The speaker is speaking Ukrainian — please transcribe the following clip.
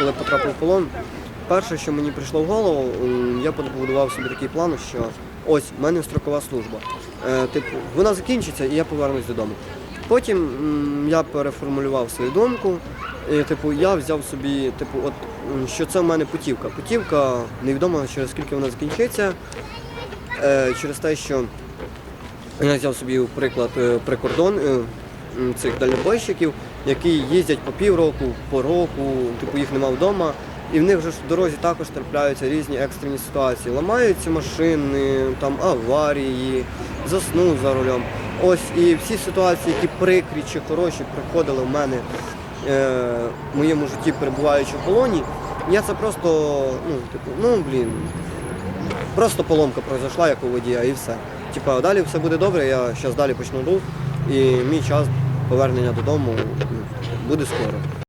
коли потрапив в полон, перше, що мені прийшло в голову, я побудував собі такий план, що ось в мене строкова служба. Е, Типу, вона закінчиться і я повернусь додому. Потім я переформулював свою думку. І, типу, я взяв собі, типу, от що це в мене путівка. Путівка невідомо через скільки вона закінчиться. Е, через те, що я взяв собі приклад е, прикордон цих дальнобойщиків, які їздять по півроку, по року, типу їх нема вдома. І в них вже ж в дорозі також трапляються різні екстрені ситуації. Ламаються машини, там аварії, заснув за рулем. Ось і всі ситуації, які прикрі чи хороші, приходили в мене е, в моєму житті, перебуваючи в полоні. Я це просто, ну, типу, ну блін, Просто поломка произошла, як у водія, і все. Типа, далі все буде добре, я зараз далі почну рух, і мій час повернення додому буде скоро.